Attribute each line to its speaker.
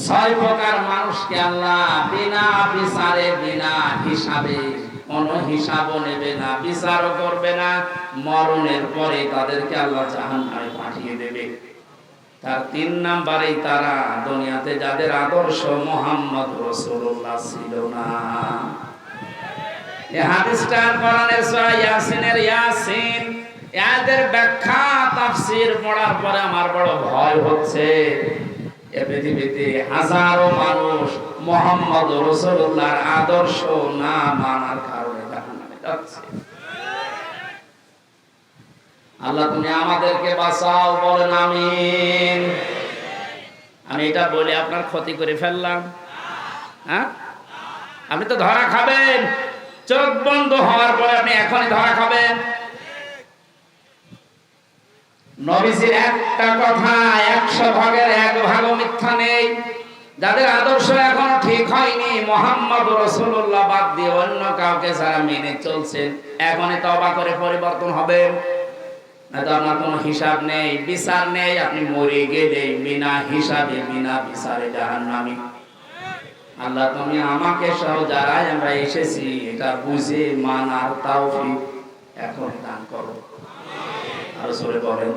Speaker 1: ছয় প্রকার মানুষকে আল্লাহ বিনা বিচারে, বিনা হিসাবে কোন হিসাবও নেবে না, বিচারও করবে না। মরণের পরে তাদেরকে আল্লাহ জাহান্নামে পাঠিয়ে দেবে। তার তিন নাম্বারেই তারা দুনিয়াতে যাদের আদর্শ মোহাম্মদ রসুল্লাহ ছিল না। এই হাদিসটা কোরআনের সূরা ইয়াসিনের, ইয়াসিন, এদের ব্যাখ্যা, তাফসীর পড়ার পরে আমার বড় ভয় হচ্ছে। এ হাজারো মানুষ মোহাম্মদ রসুল্লাহর আদর্শ না মানার কারণে যাচ্ছে। আল্লাহ, তুমি আমাদেরকে বাঁচাও, বলেন আমিন। আমি এটা বলে আপনার ক্ষতি করে ফেললাম। হ্যাঁ? আপনি তো ধরা খাবেন। চোখ বন্ধ হওয়ার পরে আপনি এখনই ধরা খাবেন। নবীজির একটা কথা ভাগের এক ভাগ মিথ্যা নেই। যাদের আদর্শ এখনও ঠিক হয়নি, মোহাম্মদ রসুল্লাহ বাদ দিয়ে অন্য কাউকে যারা মেনে চলছেন এখনই তবা করে পরিবর্তন হবে। হিসাব নেই, বিচার নেই, আপনি মরে গেলে বিনা হিসাবে, বিনা বিচারে নামি আল্লাহ তুমি আমাকে সহ আমরা এসেছি, এটা বুঝে, মানার তাও এখন দান করো। আরও সরে বলেন।